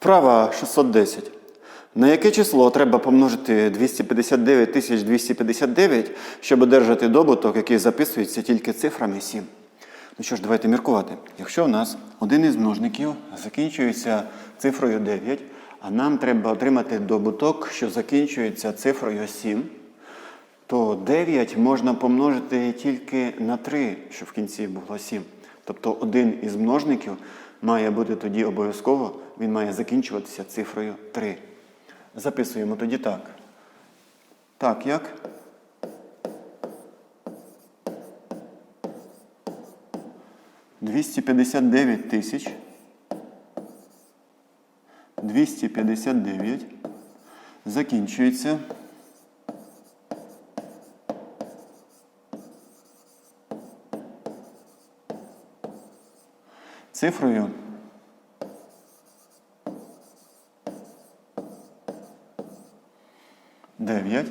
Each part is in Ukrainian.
Вправа 610. На яке число треба помножити 259 259, щоб одержати добуток, який записується тільки цифрами 7? Ну що ж, давайте міркувати. Якщо у нас один із множників закінчується цифрою 9, а нам треба отримати добуток, що закінчується цифрою 7, то 9 можна помножити тільки на 3, щоб в кінці було 7. Тобто один із множників має бути тоді обов'язково, він має закінчуватися цифрою 3. Записуємо тоді так. Так, як? Двісті п'ятдесят дев'ять тисяч. Двісті п'ятдесят дев'ять. Закінчується. Цифрою. Дев'ять.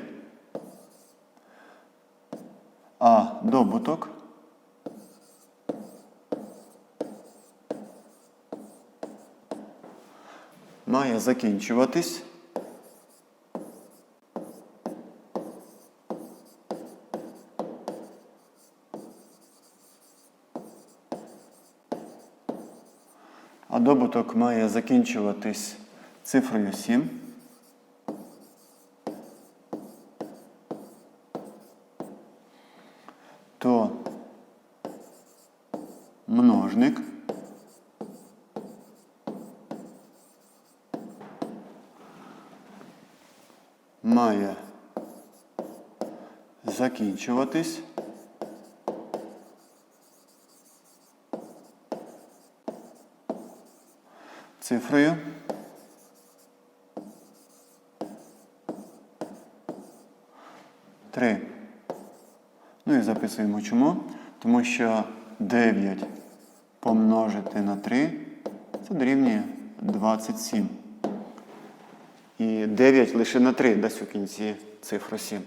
А добуток. Має закінчуватись добуток має закінчуватись цифрою 7. То множник має закінчуватись цифрою три. Ну і записуємо чому. Тому що 9 помножити на 3 це дорівнює 27. І 9 лише на 3 дасть у кінці цифру 7.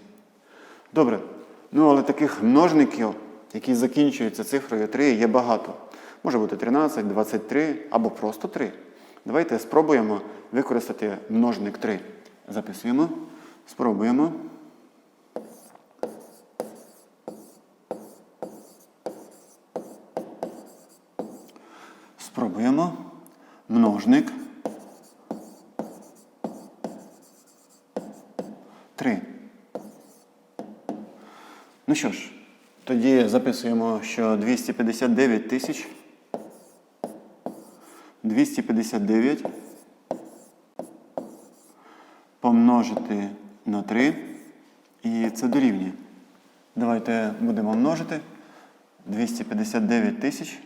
Добре. Ну, але таких множників, які закінчуються цифрою 3, є багато. Може бути 13, 23 або просто 3. Давайте спробуємо використати множник 3. Записуємо. Спробуємо. Спробуємо. Множник. 3. Ну що ж, тоді записуємо, що 259 тисяч. 259 помножити на 3. І це дорівнює. Давайте будемо множити. 259 тисяч.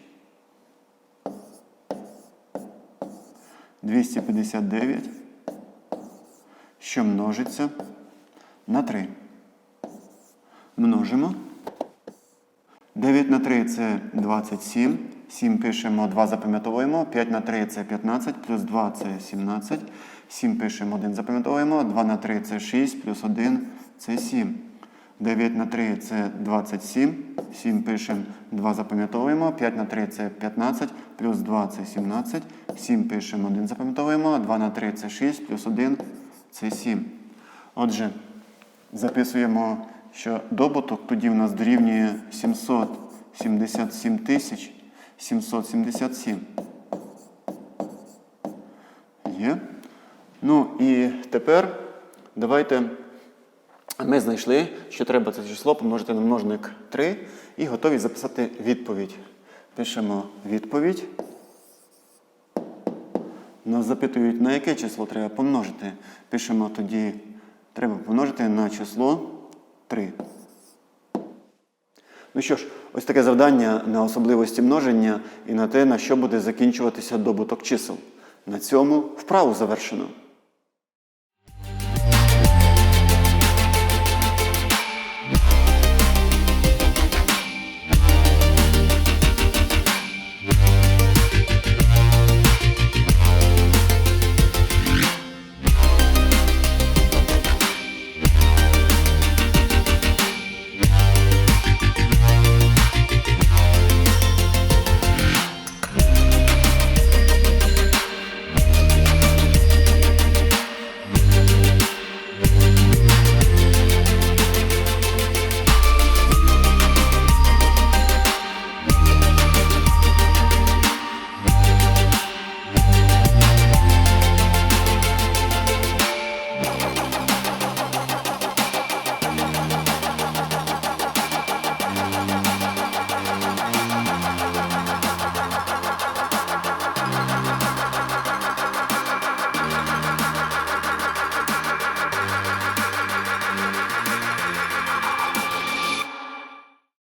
259, що множиться на 3. Множимо. 9 на 3 це 27. 7 пишемо, 2 запам'ятовуємо. 5 на 3 це 15, плюс 2 це 17. 7 пишемо, 1 запам'ятовуємо. 2 на 3 це 6, плюс 1 це 7. 9 на 3 це 27. 7 пишемо, 2 запам'ятовуємо. 5 на 3 це 15, плюс 2 це 17. 7 пишемо, 1 запам'ятовуємо. 2 на 3 це 6, плюс 1 це 7. Отже, записуємо, що добуток тоді в нас дорівнює 777 тисяч 777. Є. Ну і тепер давайте ми знайшли, що треба це число помножити на множник 3 і готові записати відповідь. Пишемо відповідь. Нас запитують, на яке число треба помножити. Пишемо тоді, треба помножити на число 3. Ну що ж, ось таке завдання на особливості множення і на те, на що буде закінчуватися добуток чисел. На цьому вправу завершено.